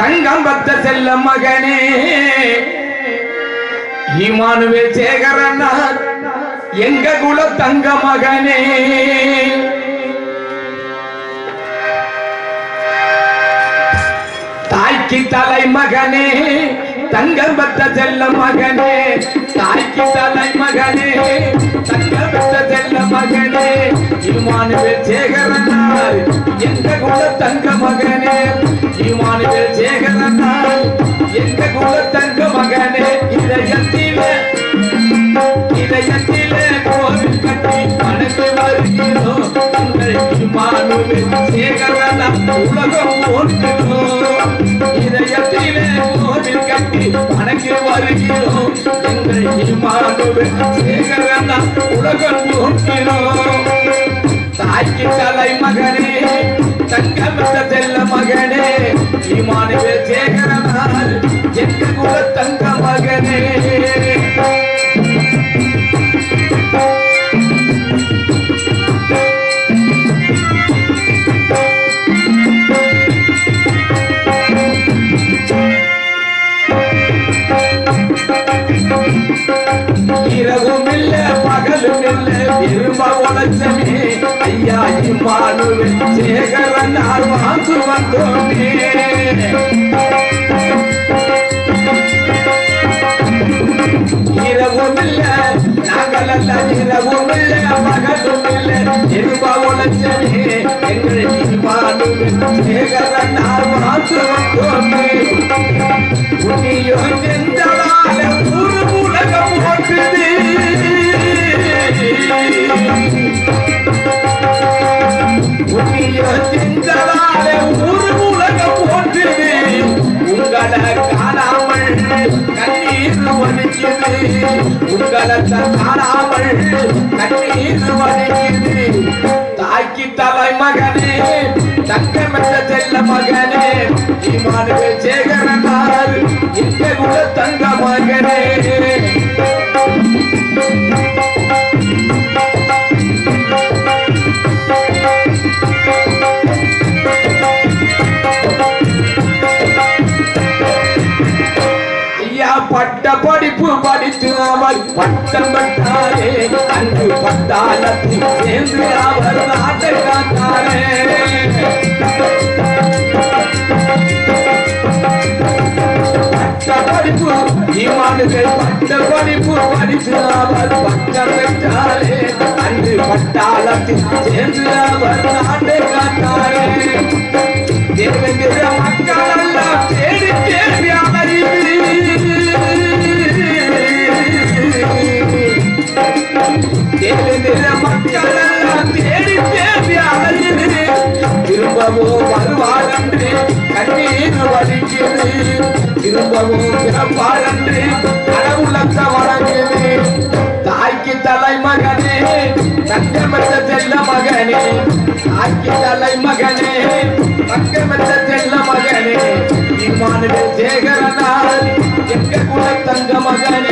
தங்கம் பத்த செல்ல மகனே. இமானுவேல் சேகரனார் எங்க குல தங்க மகனே. தாய்க்கு தலை மகனே தங்கம் பத்த செல்ல மகனே. தாய்க்கு தலை மகனே தங்கம் பத்த செல்ல மகனே. இமானுவேல் சேகரனார் உங்கள் இமானுவேல் உலகம் போற்றுகிறோம் இதயத்திலே கோவில் கட்டி வணங்கி வருகிறோம். எங்கள் இமானுவேல் சேகரனார் உலகம் போற்றுகிறோம் தாய்க்கு தலை மகனே தங்கம் செல்ல மகனே இமானுவே சேகரனால் எங்க குல தங்க விரும்ப உழைச்சமே ஐயா இம்மானுவே சேகரன் வாழ்ந்து வந்தோமே. இரவும் இல்ல நாங்கள் அல்ல எங்கள் சேகரன் வந்தோமே. உங்களை காணாமல் தாய்க்கு தலை மகனே தங்கமென்ற செல்ல மகனே பட்ட படிப்பு படித்து அவர் பட்டம் பட்டாரே அங்கு பட்டாளத்தில் சேர்ந்து அவர் நாட்டை காத்தாரே பட்ட படிப்பு இமானுகள் பட்ட படிப்பு படித்து அவர் பட்டம் பெற்றாரே அங்கு பட்டாளத்தில் சேர்ந்து அவர் நாட்டை காத்தாரே திரும்பவும் வருவாரன்று கண்ணீர் வலிக்குது திரும்பவும் பிறப்பாரன்று கடவுளத்த வழங்குது தாய்க்கு தலை மகனே தங்கமற்ற செல்ல மகனே தாய்க்கு தலை மகனே தங்கமற்ற செல்ல மகனே இம்மானுவேல் சேகரனால் எங்க குல தங்க மகனே